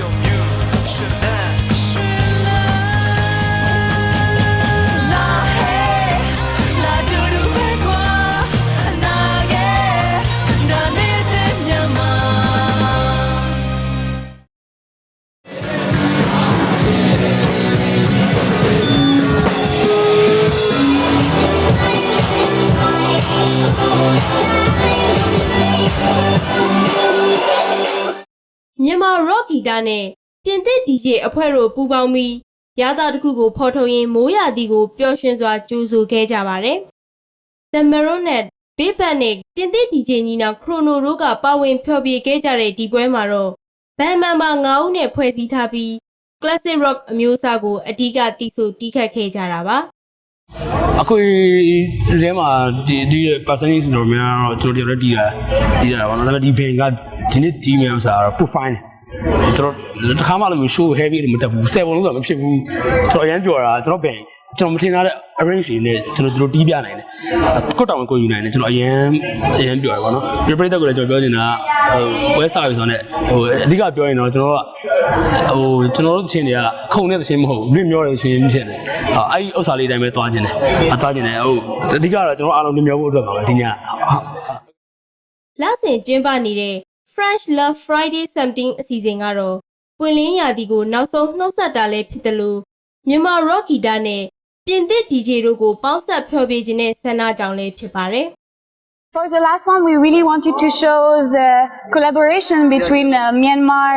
You should မြန်မာ rock guitar နဲ့ပြင်သစ် DJ အဖွဲ့တို့ပူးပေါင်းပြီးရသတစ်ခုကိုဖော်ထုတ်ရင်းမိုးရာသီကိုပျော်ရွှင်စွာကြိုးဆိုခဲ့ကြပါတယ်။ The Maronet, Big Band နဲ့ပြင်သစ် DJ ညီနောင် Chrono တို့ကပါဝင်ဖျော်ဖြေခဲ့ကြတဲ့ဒီပွဲမှာတော့ဘန်မန်မာ9ဦးနဲ့ဖွဲ့စည်းထားပြီး Classic Rock အမျိုးအစားကိုအဓိကတီးဆိုတီးခတ်ခဲ့ကြတာပါ။ အခုဒီထဲမှာဒီဒီ percentage ဆိုတော့များတော့ကျွန်တော်တို့တည်းရတည်ရတာပါနော်ဒါပေမဲ့ဒီ band ကဒီနေ့ဒီမြန်ဆိုတာတော့ profile ကျွန်တော်တခါမှလည်း show heavy လို့မတက်ဘူး7လုံးဆိုတာမဖြစ်ဘူးကျွန်တော်အရန်ပြောတာကျွန်တော် band ကျွန်တော်မထင်ထားတဲ့ arrange တွေနဲ့ကျွန်တော်တို့တီးပြနိုင်တယ်ကွတ်တောင်ကိုယူနိုင်တယ်ကျွန်တော်အရန်အရန်ပြောရပါတော့ဒီပရိသတ်ကိုလည်းကျွန်တော်ပြောနေတာဟိုပွဲစားပြီဆိုတော့ဟိုအဓိကပြောရင်တော့ကျွန်တော်ကဟိုကျွန်တော်တို့သချင်းတွေကခုံတဲ့သချင်းမဟုတ်ဘူးမျောတဲ့သချင်းဖြစ်တယ်အဲ့ဒီဥစ္စာလေးတိုင်းပဲသွားခြင်းတယ်အသွားခြင်းတယ်ဟိုအဓိကတော့ကျွန်တော်အားလုံးမျောဖို့အတွက်ပါပဲဒီညလဆင်ကျင်းပနေတဲ့ French Love Friday 17အစီအစဉ်ကတော့ပွင့်လင်းရာသီကိုနောက်ဆုံးနှုတ်ဆက်တာလည်းဖြစ်တယ်လို့မြန်မာ rock guitar နဲ့ ပြင်သစ် DJ တို့ကိုပေါင်းဆက်ဖျော်ဖြေခြင်းနဲ့ဆန္ဒကြောင့်လည်းဖြစ်ပါတယ် For the last one, we really wanted to show the collaboration between uh, Myanmar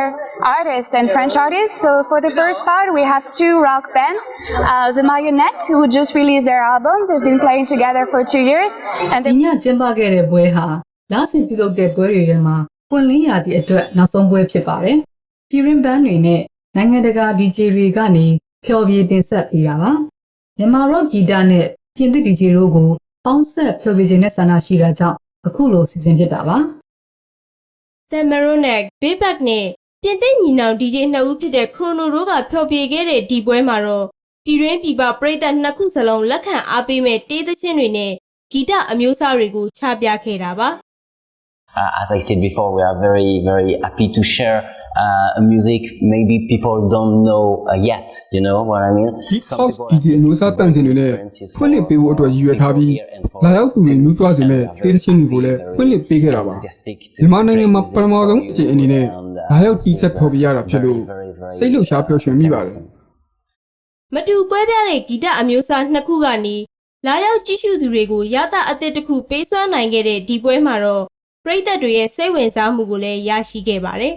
artists and French artists. So for the first part, we have two rock bands, uh, the Marionette, who just released their album. They've been playing together for two years, and ဒီ they ညကျင်းပခဲ့တဲ့ပွဲဟာလာဆင်ပြုလုပ်တဲ့ပွဲတွေထဲမှာပွင့်လင်းရာသီအတွက်နောက်ဆုံးပွဲဖြစ်ပါတယ်။ပြည်ရင်းဘန်းတွေနဲ့နိုင်ငံတကာ DJ တွေကနေဖျော်ဖြေတင်ဆက်ပေးတာပါ။ မြန်မာ rock guitar နဲ့ပြင်သစ် DJ တို့ကိုပေါင်းဆက်ဖျော်ဖြေခြင်းနဲ့ဆန္ဒရှိတာကြောင့်အခုလိုစီစဉ်ဖြစ်တာပါ။ The Maronet, Big Bang နဲ့ပြင်သစ်ညီနောင် DJ နှစ်ဦးဖြစ်တဲ့ Chrono တို့ကဖျော်ဖြေခဲ့တဲ့ဒီပွဲမှာတော့ပြည်တွင်းပြည်ပပရိသတ်နှစ်ခုစလုံးလက်ခံအားပေးမဲ့တေးသချင်းတွေနဲ့ဂီတအမျိုးအစားတွေကိုချပြခဲ့တာပါ Uh, as I said before, we are very, very happy to share uh, music maybe people don't know uh, yet. You know what I mean? ဒီ house ဒီဒီအမျိုးသားတန်တင်တွေနဲ့ဖွင့်လှစ်ပေးဖို့အတွက်ရည်ရွယ်ထားပြီးလာရောက်သူတွေမျိုးတွားခြင်းနဲ့ဒေသချင်းတွေကိုလည်းဖွင့်လှစ်ပေးခဲ့တာပါမြန်မာနိုင်ငံမှာပထမဆုံးအကြိမ်အနေနဲ့လာရောက်တီးသက်ဖော်ပြရတာဖြစ်လို့စိတ်လှုပ်ရှားပျော်ရွှင်မိပါတယ်မတူကွဲပြားတဲ့ဂီတအမျိုးအစားနှစ်ခုကနေလာရောက်ကြည့်ရှုသူတွေကိုရသအသစ်တစ်ခုပေးစွမ်းနိုင်ခဲ့တဲ့ဒီပွဲမှာတော့ ပရိသတ်တွေရဲ့စိတ်ဝင်စားမှုကိုလည်းရရှိခဲ့ပါတယ်